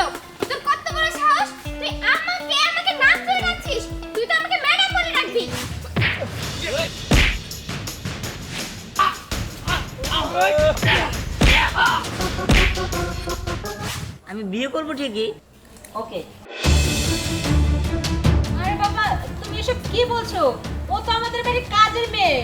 লোক তোর কত বড় সাহস? তুই আমাকে আমাকে নাম ধরে ডাকছিস? তুই তো আমাকে ম্যাডাম বলে ডাকবি। আমি বিয়ে করব ঠিকই। ওকে। আরে বাবা তুমি এসব কি বলছো? ও তো আমাদের বাড়ির কাজের মেয়ে।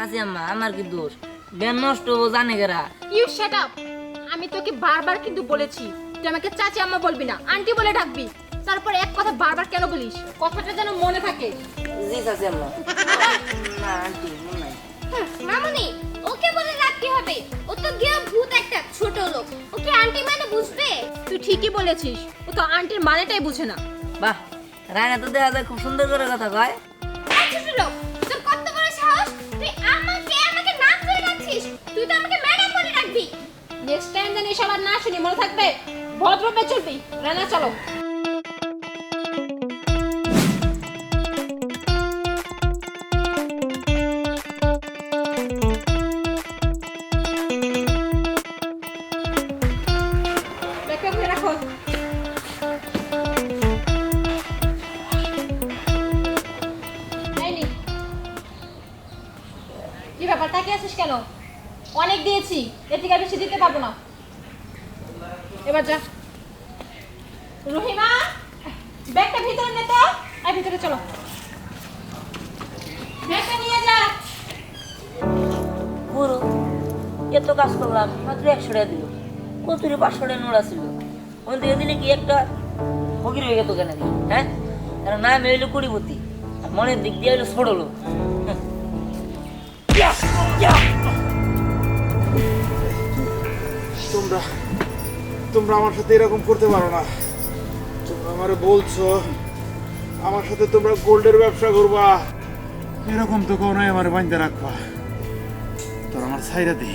চাচি আম্মা আমার কি দোষ? বেন নষ্ট জানে গেরা। ইউ শাট আপ আমি তোকে বারবার কিন্তু বলেছি তুই আমাকে চাচি আম্মা বলবি না আন্টি বলে ডাকবি। তারপর এক কথা বারবার কেন বলিস? কথাটা যেন মনে থাকে। জি চাচি আম্মা। না আন্টি মনে নাই। মামুনি ওকে বলে রাখতে হবে? ও তো গিয়ে ভূত একটা ছোট লোক। ওকে আন্টি মানে বুঝবে? তুই ঠিকই বলেছিস ও তো আন্টির মানেটাই বুঝে না। বাহ রায়না তো দেখা যায় খুব সুন্দর করে কথা কয়। ছোট লোক। যেন এসব আর না শুনি মনে থাকবে ভদ্রভাবে চলবি রানা চলো। কি ব্যাপার তাকে আছিস কেন? অনেক দিয়েছি, এর থেকে বেশি দিতে পারব না। এবার যা। রহিমা ব্যাগটা ভিতরে নে তো। আর ভিতরে চলো। ব্যাগটা নিয়ে যা। পুরো এত কাজ করলাম মাত্র একশো টাকা দিল। কত পাঁচশো টাকা নোড়া ছিল ওখান থেকে দিলে কি একটা ফকির হয়ে গেত কেন? হ্যাঁ? কারণ না আমি হইল কুড়িপতি আর মনের দিক দিয়ে হইল ছোট লোক। তোমরা তোমরা আমার সাথে এরকম করতে পারো না। তোমরা আমারে বলছো, আমার সাথে তোমরা গোল্ডের ব্যবসা করবা। এরকম তো কোনো আমার বাঁধতে রাখবা। তোর আমার সাইরা দে।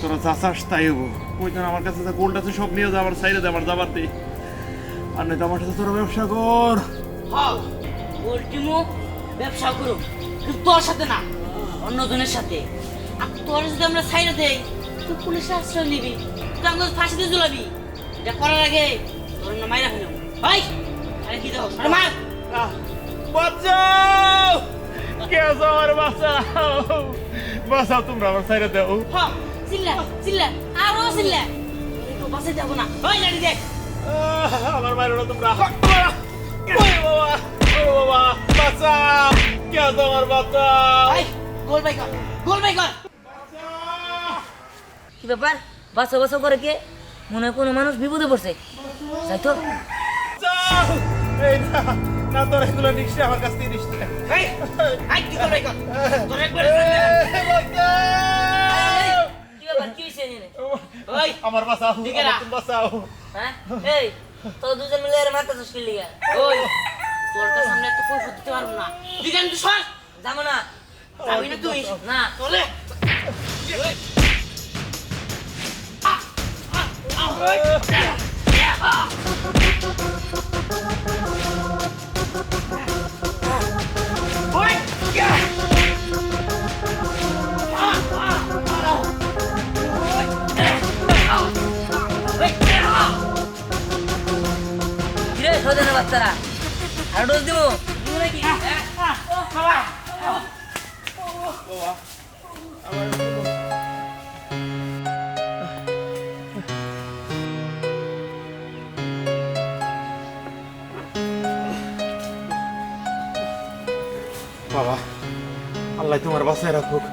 তোরা যা চাস তাই হব। ওই জন্য আমার কাছে যা গোল্ড আছে সব নিয়ে যা, আমার সাইরা দে, আমার যাবার দে। আর নয়তো আমার সাথে তোরা ব্যবসা কর। পোল্ট্রিমু ব্যবসা করো কিন্তু তোর সাথে না, অন্যজনের সাথে। আর তোর যদি আমরা সাইডে দেই তুই পুলিশের আশ্রয় নিবি। তুই আমাকে ফাঁসি দিয়ে ঝুলাবি এটা করার আগে তোর না মাইরা ফেলো। ভাই আরে কি দাও আরে মার। বাঁচাও! কে আছো আমার বাঁচাও? বাঁচাও তোমরা আমার সাইরা দাও। হ চিল্লা চিল্লা আরও চিল্লা। তো বাসে যাব না। ভাই লাড়ি দেখ। আমার মায়ের ওরা তোমরা। বাবা? বাবা? বাঁচাও! কে আছো আমার বাঁচাও? গোল ভাই কর গোল ভাই কর। কি ব্যাপার? বাসা বাসা করে কে? মনে হয় কোনো মানুষ বিপদে পড়ছে। তাই তো? না না তোর এগুলো নিস না, আমার কাছ থেকে নিস হ্যাঁ? এই তোর দুজন মিলে এর ওই সামনে তো কই দিতে পারব না। দিগান তুই সর। যাব না। যাবি না তুই। না। তোলে কিরে সজনে বাচ্চা আর ডোজ দিব? নাকি বাবা আল্লাহ তোমার বাসায় রাখুক।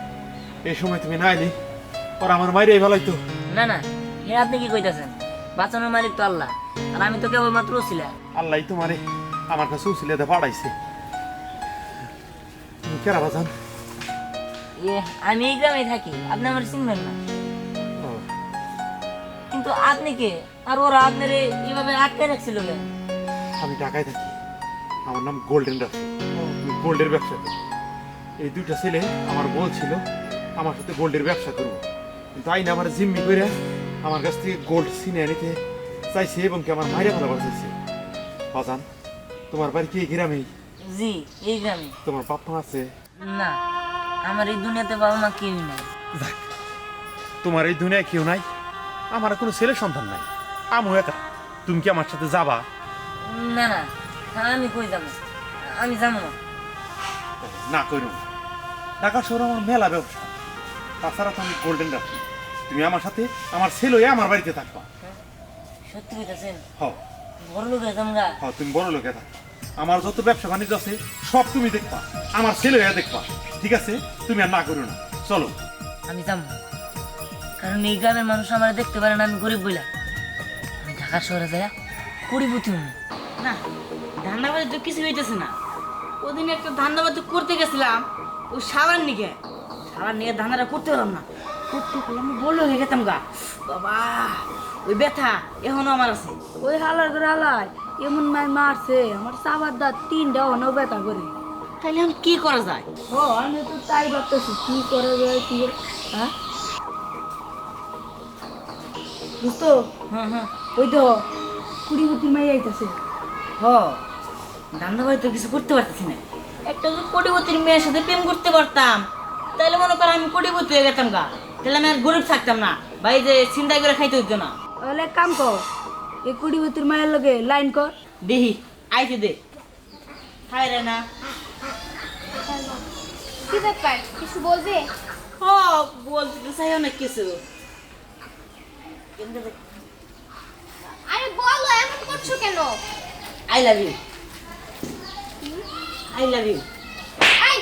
এই সময় তুমি না এলি আর আমার মাইরে ভালোই তো না না হে আপনি কি কইতাছেন? বাঁচানোর মালিক তো আল্লাহ আর আমি তো কেবল মাত্র ছিলাম আল্লাহ তোমারে আমার কাছে উচিলে পাঠাইছে। তুমি কেরা বাজান ইয়ে আমি এই গ্রামে থাকি আপনি আমার চিনবেন না। ও, কিন্তু আপনি কে? আর ওরা আপনার এইভাবে আটকে রাখছিল কেন? আমি ঢাকায় থাকি আমার নাম গোল্ডেন রাফি গোল্ডের ব্যবসা করি। এই দুইটা ছেলে আমার বলছিল আমার সাথে গোল্ডের ব্যবসা করব। কিন্তু আইন আমার জিম্মি করে আমার কাছ থেকে গোল্ড সিনে নিতে চাইছে এবং কি আমার মাইরা ফেলাবার চাইছে বাজান তোমার বাড়ি কি এই গ্রামেই? জি এই গ্রামে তোমার বাপ মা আছে? না আমার এই দুনিয়াতে বাবা মা কেউই নাই তোমার এই দুনিয়ায় কেউ নাই আমার কোনো ছেলে সন্তান নাই। আমু একা তুমি কি আমার সাথে যাবা? না না আমি কই যাব? আমি যাব না। না করুন ঢাকা শহরে আমার মেলা ব্যবসা। তাছাড়া তো আমি গোল্ডেন রাখি। তুমি আমার সাথে আমার ছেলে হয়ে আমার বাড়িতে থাকবা। সত্যি কইতাছেন? হ বড় লোক হইতাম গা। হ তুমি বড় লোকে থাক। আমার যত ব্যবসা বাণিজ্য আছে সব তুমি দেখবা। আমার ছেলে হয়ে দেখবা। ঠিক আছে? তুমি আর না করো না। চলো। আমি না। কারণ এই গ্রামের মানুষ আমার দেখতে পারে না আমি গরিব বইলা। আমি ঢাকা শহরে যাই করিবতি না ধান্দাবাজি তো কিছু হইতেছে না। ওদিন একটা ধান্দাবাজি করতে গেছিলাম ওই সাবান নিকে। সাবান নিয়ে ধান্দাটা করতে পারলাম না। করতে পারলাম বলল হয়ে গেতাম গা। বাবা ওই ব্যথা এখনও আমার আছে। ওই হালার করে হালায় এমন মাই মারছে আমার সাবার দাঁত তিনটা অনেক ব্যথা করে। তাইলে এখন কি করা যায়? ও আমি তো তাই ভাবতেছি কি করা যায় কি হ্যাঁ? বুঝতো হ্যাঁ হ্যাঁ। ওই তো কুড়ি বুটি মাই আইতাছে। হ ধান্দাবাজি তো কিছু করতে পারতেছি না। একটা যদি কোটিপতির মেয়ের সাথে প্রেম করতে পারতাম। তাহলে মনে করো আমি কোটিপতি হয়ে গেতাম গা। তাহলে আমি আর গরিব থাকতাম না। ভাই যে চিন্তাই করে খাইতে হইতো না। তাহলে এক কাম কর এই কুড়ি বুটির মায়ের লগে লাইন কর। দেহি আইতে দে। হায় রে না। কি ব্যাপার? কিছু বলবে? হ বলতে তো চাই অনেক কিছু। আরে বলো এমন করছ কেন? I love you I love you এই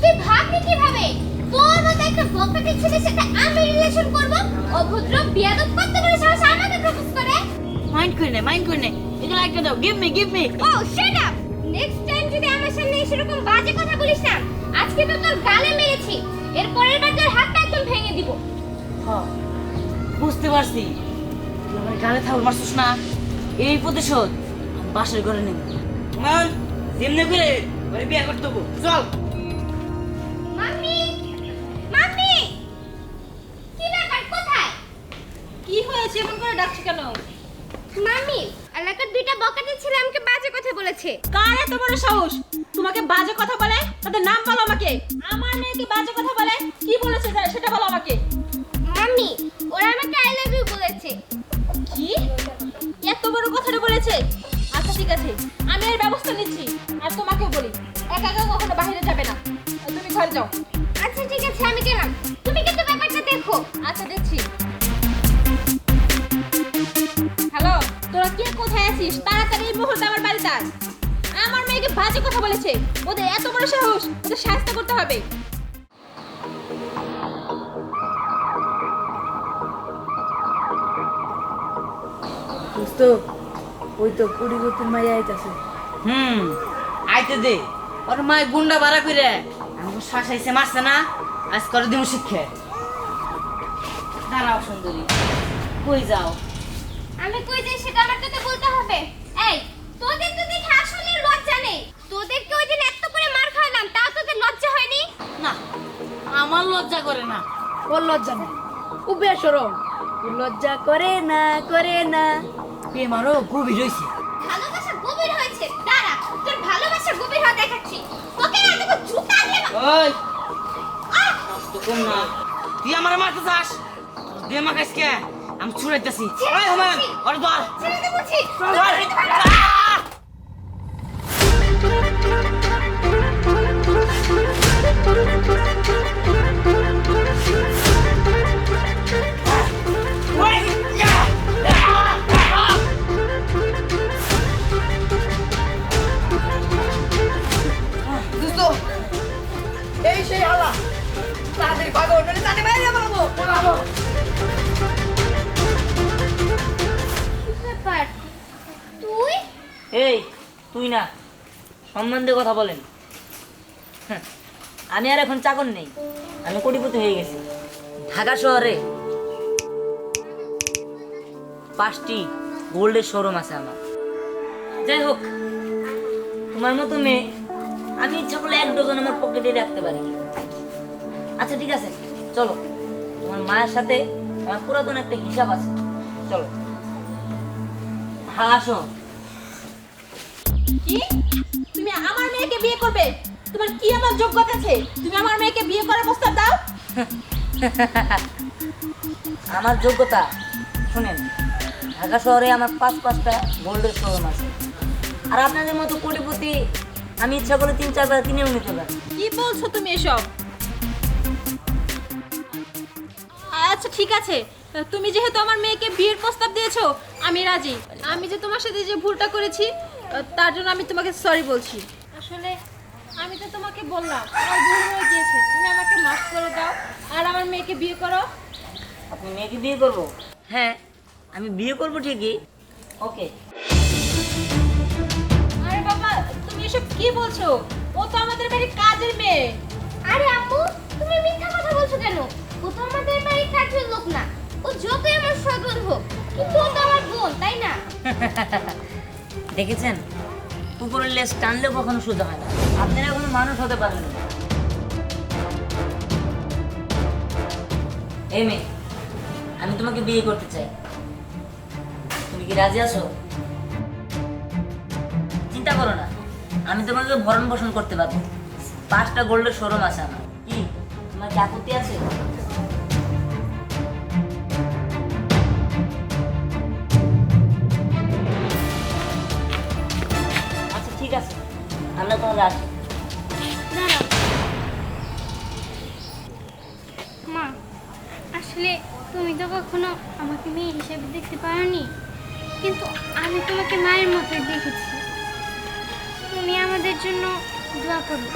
তুই ভাবলি কীভাবে? তোর মতো একটা বকাটে ছেলের সাথে আমি রিলেশন করব? অভদ্র বিয়াদব কত বড় সাহস আমাকে প্রপোজ করে? মাইন্ড করে নে মাইন্ড করে নে। এগুলো একটা দাও। গিভ মি গিভ মি ও শাট আপ নেক্সট টাইম যদি আমার সামনে এরকম বাজে কথা বলিস না আজকে তো তোর গালে মেরেছি। এর পরের বার তোর হাতটা একদম ভেঙে দিব। হ বুঝতে পারছি। তুই আমার গালে থাকল মারছিস না। এই প্রতিশোধ বাসের ঘরে নেব। মান যেমনি করে ওরে বিয়ে করতে দেবো চল। মাম্মি মাম্মি কি ব্যাপার কোথায়? কি হয়েছে? এমন করে ডাকছো কেন? মাম্মি এলাকার দুইটা বকাতে ছেলে আমাকে বাজে কথা বলেছে। কার এত বড় সাহস? তোমাকে বাজে কথা বলে? তাদের নাম বলো আমাকে। আমার মেয়েকে বাজে কথা তোরা কে কোথায় আছিস? তাড়াতাড়ি এই মুহূর্তে আমার বাড়িতে আস আমার মেয়েকে বাজে কথা বলেছে। ওদের এত বড় সাহস ওদের শাস্তি করতে হবে। বুঝতো ওই তো মাই আইতাছে। হুম আইতে দে ওর মায় গুন্ডা ভাড়া করে আমি শাসাইছে মারছে না? আজ করে দিব শিক্ষা। দাঁড়াও সুন্দরী কই যাও? আমি কই যাই আমার বলতে হবে। এই তোদের তো দেখে আসলে লজ্জা নেই। তোদেরকে ওই দিন এত করে মার খাওয়ালাম তাও তোদের লজ্জা হয়নি? না আমার লজ্জা করে না। ওর লজ্জা নেই। ও বেসরম ও লজ্জা করে না করে না। আরও গভীর হয়েছে ভালোবাসা গভীর হয়েছে। দাঁড়া তোর ভালোবাসা গভীর হওয়া দেখাচ্ছি। তোকে না তোকে জুতা দিয়ে ওই! কম না তুই আমার মারতে চাস? দে মাকাইস কে আমি ছুড়াইতেছি। ওর ছেড়ে ধর। এই তুই না সম্মান দিয়ে কথা বলেন। হ্যাঁ, আমি আর এখন চাকর নেই আমি কোটিপতি হয়ে গেছি। ঢাকা শহরে পাঁচটি গোল্ডের শোরুম আছে আমার। যাই হোক তোমার মতো মেয়ে আমি ইচ্ছা করলে এক ডজন আমার পকেটে রাখতে পারি। আচ্ছা ঠিক আছে চলো। তোমার মায়ের সাথে আমার পুরাতন একটা হিসাব আছে। চলো। হ্যাঁ আসো। কি? তুমি আমার মেয়েকে বিয়ে করবে? তোমার কি আমার যোগ্যতা আছে? তুমি আমার মেয়েকে বিয়ে করার প্রস্তাব দাও। আমার যোগ্যতা শুনেন ঢাকা শহরে আমার পাঁচ পাঁচটা গোল্ডের শোরুম আছে। আর আপনাদের মতো কোটিপতি আমি ইচ্ছা করে তিন চারবার কিনেও নিতে পারি। কি বলছো তুমি এসব? আচ্ছা ঠিক আছে। তুমি যেহেতু আমার মেয়েকে বিয়ের প্রস্তাব দিয়েছ আমি রাজি। আমি যে তোমার সাথে যে ভুলটা করেছি তার জন্য আমি তোমাকে সরি বলছি। আসলে আমি তো তোমাকে বললাম আমার ভুল হয়ে গিয়েছে। তুমি আমাকে মাফ করে দাও আর আমার মেয়েকে বিয়ে করো। আপনি মেয়েকে বিয়ে করব? হ্যাঁ আমি বিয়ে করব ঠিকই। ওকে। আরে বাবা তুমি এসব কি বলছো? ও তো আমাদের বাড়ির কাজের মেয়ে। আরে আপু তুমি মিথ্যা কথা বলছো কেন? ও তো আমাদের বাড়ির কাজের লোক না। ও যতই আমার সদর হোক কিন্তু ও তো আমার বোন তাই না? দেখেছেন? কুকুরের লেজ টানলেও কখনো শুধু হয় না। আপনারা কোনো মানুষ হতে পারেন না। এই মেয়ে, আমি তোমাকে বিয়ে করতে চাই। তুমি কি রাজি আছো? চিন্তা করো না। আমি তোমাকে ভরণ পোষণ করতে পারব। পাঁচটা গোল্ডের শোরুম আছে আমার। কি? তোমার আপত্তি আছে? আছে, আমরা তাহলে আসি মা, আসলে তুমি তো কখনো আমাকে মেয়ে হিসেবে দেখতে পারোনি কিন্তু আমি তোমাকে মায়ের মতো দেখেছি। তুমি আমাদের জন্য দোয়া করো